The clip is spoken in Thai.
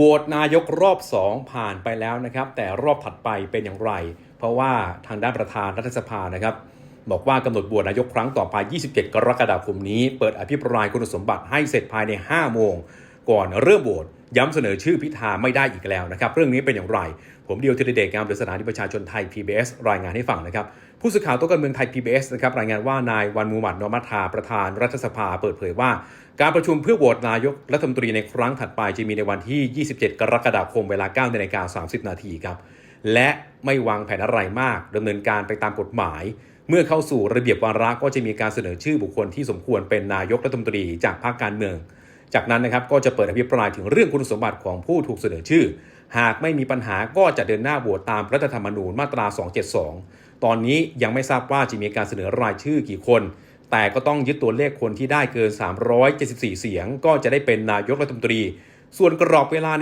โหวตนายกรอบ 2 ผ่านไปแล้วนะครับ แต่รอบถัดไปเป็นอย่างไร เพราะว่าทางด้านประธานรัฐสภานะครับ บอกว่ากำหนดโหวตนายกครั้งต่อไป 27 กรกฎาคมนี้ เปิดอภิปรายคุณสมบัติให้เสร็จภายใน 5 โมง ก่อนเริ่มโหวตย้ำเสนอชื่อพิธาไม่ได้อีกแล้วนะครับ เรื่องนี้เป็นอย่างไร ผมเดียวธีรเดชงามหรือสถานีประชาชนไทย PBS รายงานให้ฟังนะครับ ผู้สื่อข่าวตัวการเมืองไทย PBS นะครับรายงานว่านายวันมูมหมัดนอมัทาประธานรัฐสภาเปิดเผยว่า การประชุมเพื่อโหวตนายกรัฐมนตรีในครั้งถัดไปจะมีในวันที่ 27 กรกฎาคมเวลา9นาฬิกา30 นาทีครับและไม่วางแผนอะไรมากดำเนินการไปตามกฎหมาย เมื่อเข้าสู่ระเบียบวาระก็จะมีการเสนอชื่อบุคคลที่สมควรเป็นนายกรัฐมนตรีจากพรรคการเมือง จากนั้นนะครับก็จะเปิดอภิปรายถึงเรื่องคุณสมบัติของผู้ถูกเสนอชื่อ หากไม่มีปัญหาก็จะเดินหน้าโหวตตามรัฐธรรมนูญมาตรา 272 ตอนนี้ยังไม่ทราบว่าจะมีการเสนอรายชื่อกี่คน แต่ก็ต้องยึดตัวเลขคนที่ได้เกิน 374 เสียง ก็จะได้เป็นนายกรัฐมนตรี ส่วนกรอบเวลาใน